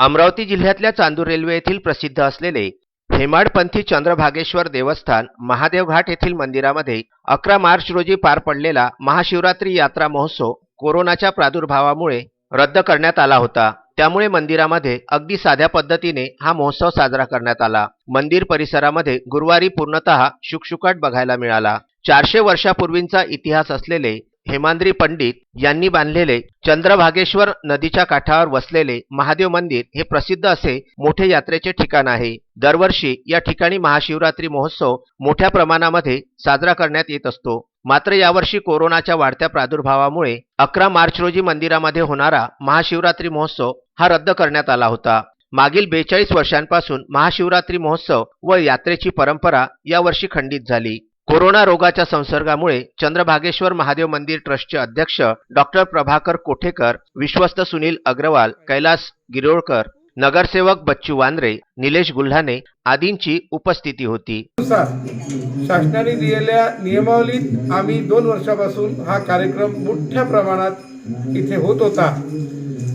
अमरावती जिल्ह्यातल्या चांदूर रेल्वे येथील प्रसिद्ध असलेले हेमाडपंथी चंद्रभागेश्वर देवस्थान महादेव घाट येथील मंदिरामध्ये अकरा मार्च रोजी पार पडलेला महाशिवरात्री यात्रा महोत्सव कोरोनाच्या प्रादुर्भावामुळे रद्द करण्यात आला होता. त्यामुळे मंदिरामध्ये अगदी साध्या पद्धतीने हा महोत्सव साजरा करण्यात आला. मंदिर परिसरामध्ये गुरुवारी पूर्णतः शुकशुकाट बघायला मिळाला. चारशे वर्षापूर्वींचा इतिहास असलेले हेमांद्री पंडित यांनी बांधलेले चंद्रभागेश्वर नदीच्या काठावर वसलेले महादेव मंदिर हे प्रसिद्ध असे मोठे यात्रेचे ठिकाण आहे. दरवर्षी या ठिकाणी महाशिवरात्री महोत्सव मोठ्या प्रमाणामध्ये साजरा करण्यात येत असतो. मात्र यावर्षी कोरोनाच्या वाढत्या प्रादुर्भावामुळे अकरा मार्च रोजी मंदिरामध्ये होणारा महाशिवरात्री महोत्सव हा रद्द करण्यात आला होता. मागील बेचाळीस वर्षांपासून महाशिवरात्री महोत्सव व यात्रेची परंपरा यावर्षी खंडित झाली. कोरोना रोगाच्या संसर्गामुळे चंद्रभागेश्वर महादेव मंदिर ट्रस्टचे अध्यक्ष डॉक्टर प्रभाकर कोठेकर विश्वस्त सुनील अग्रवाल कैलास गिरोळकर नगरसेवक बच्चू वांद्रे निलेश गुल्हाने आदींची उपस्थिती होती. शासनाने दिलेल्या नियमावलीत आम्ही दोन वर्षापासून हा कार्यक्रम मोठ्या प्रमाणात इथे होत होता.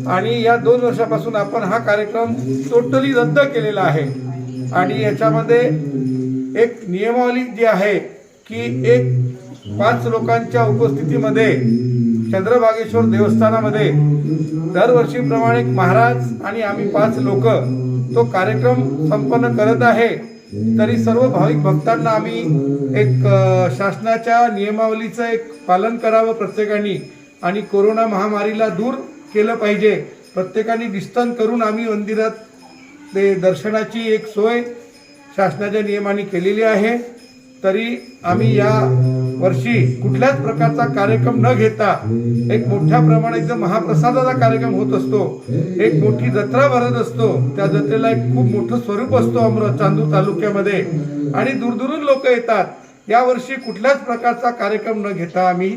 आणि या दोन वर्षापासून आपण हा कार्यक्रम टोटली रद्द केलेला आहे. आणि याच्यामध्ये एक नियमावली जी आहे की एक पाच लोकांच्या उपस्थितीमध्ये चंद्रभागेश्वर देवस्थानामध्ये दरवर्षीप्रमाणे एक महाराज आणि आम्ही पाच लोक तो कार्यक्रम संपन्न करत आहे. तरी सर्व भाविक भक्तांना आम्ही एक शासनाच्या नियमावलीचं एक पालन करावं प्रत्येकाने आणि कोरोना महामारीला दूर केलं पाहिजे. प्रत्येकाने डिस्टन्स करून आम्ही मंदिरात ते दर्शनाची एक सोय शासनाच्या नियमाने केलेली आहे. तरी आम्ही या वर्षी कुठल्याच प्रकारचा कार्यक्रम न घेता एक मोठ्या प्रमाणात महाप्रसादाचा कार्यक्रम होत असतो. एक मोठी जत्रा भरत असतो. त्या जत्रेला एक खूप मोठं स्वरूप असतो अमरावती चांदूर तालुक्यामध्ये. आणि दूरदूरून लोक येतात. यावर्षी कुठल्याच प्रकारचा कार्यक्रम न घेता आम्ही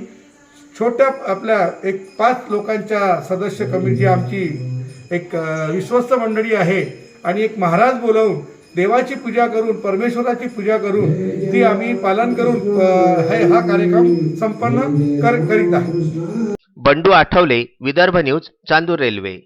छोट्या आपल्या एक पाच लोकांच्या सदस्य कमिटी आमची एक विश्वस्त मंडळी आहे. आणि एक महाराज बोलवून देवाची पूजा करून परमेश्वराची पूजा करून ती आम्ही पालन करून हे हा कार्यक्रम संपन्न कर करीत आहे. Bandu Athawale Vidarbha news Chandur Railway.